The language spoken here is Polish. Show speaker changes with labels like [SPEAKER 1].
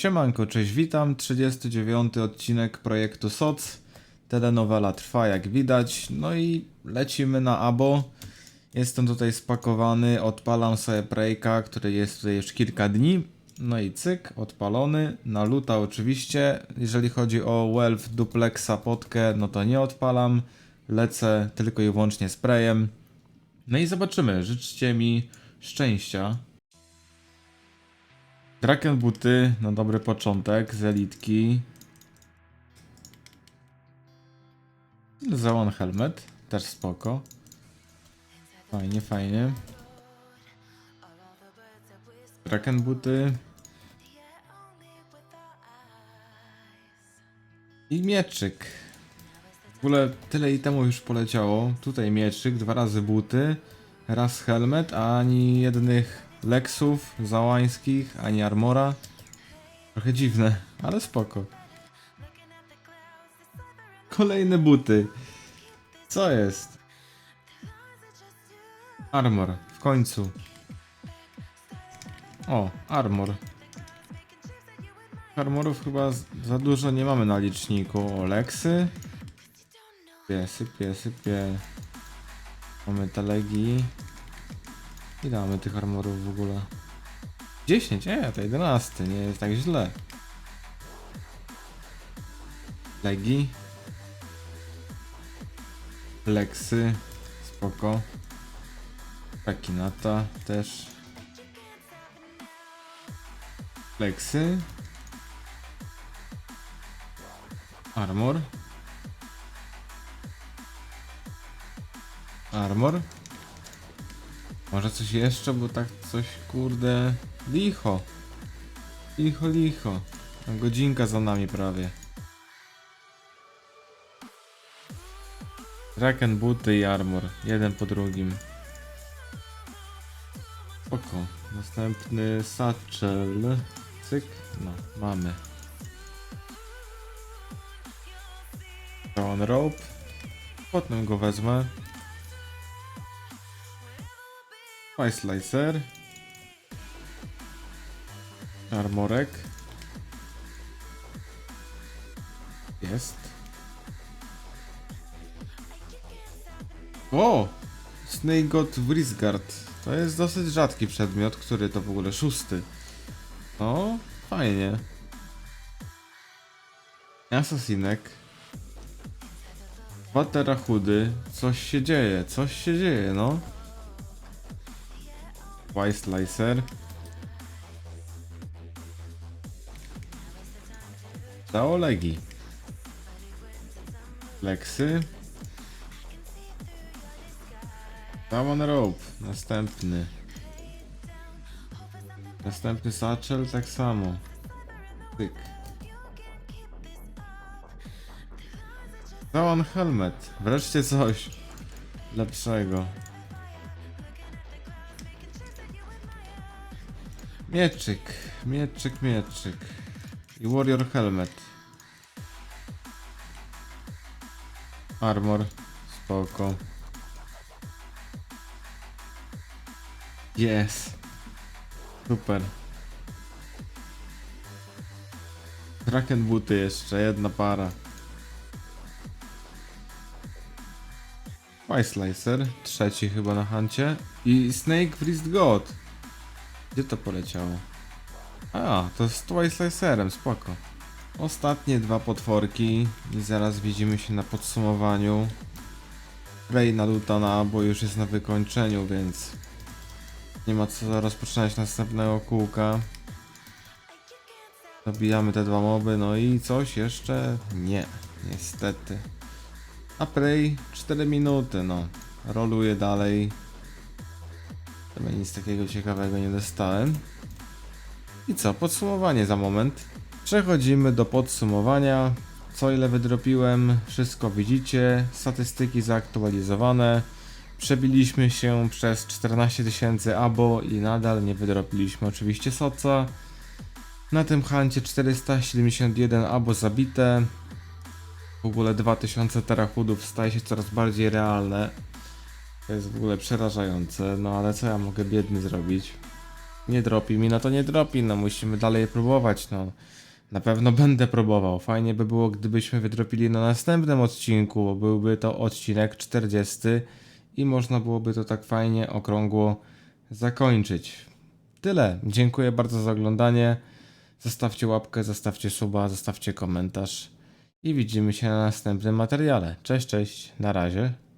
[SPEAKER 1] Siemanko, cześć, witam. 39 odcinek projektu SOC. Telenowela trwa jak widać. No i lecimy na abo. Jestem tutaj spakowany, odpalam sobie Prejka, który jest tutaj już kilka dni. No i cyk, odpalony. Na luta oczywiście. Jeżeli chodzi o Wealth Duplexa potkę, no to nie odpalam. Lecę tylko i wyłącznie sprayem. No i zobaczymy. Życzcie mi szczęścia. Draken buty na dobry początek z elitki. Załon helmet, też spoko. Fajnie, fajnie. Draken buty. I mieczyk. W ogóle tyle i temu już poleciało. Tutaj mieczyk, dwa razy buty, raz helmet, a ani jednych leksów załańskich, ani armora. Trochę dziwne, ale spoko. Kolejne buty. Co jest? Armor, w końcu. O, armor. Armorów chyba za dużo nie mamy na liczniku. O, leksy. Sypie, sypie, sypie. Mamy talegi. Ile mamy tych armorów w ogóle? 10, nie, to 11, nie jest tak źle. Legi. Leksy, spoko. Pakinata też. Leksy. Armor. Armor. Może coś jeszcze, bo tak coś kurde. Licho. Licho, licho. Godzinka za nami prawie. Draken buty i armor. Jeden po drugim. Oko. Następny satchel. Cyk. No, mamy. Down rope. Potem go wezmę. Fire Slicer. Armorek. Jest. O! Snake God Vrisgard. To jest dosyć rzadki przedmiot, który to w ogóle szósty. No, fajnie. Asasinek. Dwa terachudy. Coś się dzieje, coś się dzieje, no. Y Slicer. Dao legi. Leksy. Down rope. Następny. Następny satchel tak samo. Tyk. Down helmet. Wreszcie coś lepszego. Mieczyk, mieczyk, mieczyk. I Warrior Helmet. Armor. Spoko. Yes. Super. Kraken buty jeszcze, jedna para. Fire Slicer, trzeci chyba na hancie. I Snake Priest God. Gdzie to poleciało? A, to z Twice Slicerem, spoko. Ostatnie dwa potworki i zaraz widzimy się na podsumowaniu. Ray na Lutana, bo już jest na wykończeniu, więc nie ma co rozpoczynać następnego kółka. Zabijamy te dwa moby, no i coś jeszcze? Nie, niestety. A Prey 4 minuty, no. Roluję dalej. Chyba nic takiego ciekawego nie dostałem. I co, podsumowanie za moment. Przechodzimy do podsumowania. Co ile wydropiłem, wszystko widzicie. Statystyki zaktualizowane. Przebiliśmy się przez 14 tysięcy abo i nadal nie wydropiliśmy oczywiście soca. Na tym hancie 471 abo zabite. W ogóle 2000 terachudów staje się coraz bardziej realne. To jest w ogóle przerażające, no ale co ja mogę biedny zrobić? Nie dropi mi, no to nie dropi, no musimy dalej próbować, no. Na pewno będę próbował. Fajnie by było, gdybyśmy wydropili na następnym odcinku, bo byłby to odcinek 40 i można byłoby to tak fajnie, okrągło zakończyć. Tyle. Dziękuję bardzo za oglądanie. Zostawcie łapkę, zostawcie suba, zostawcie komentarz i widzimy się na następnym materiale. Cześć, cześć, na razie.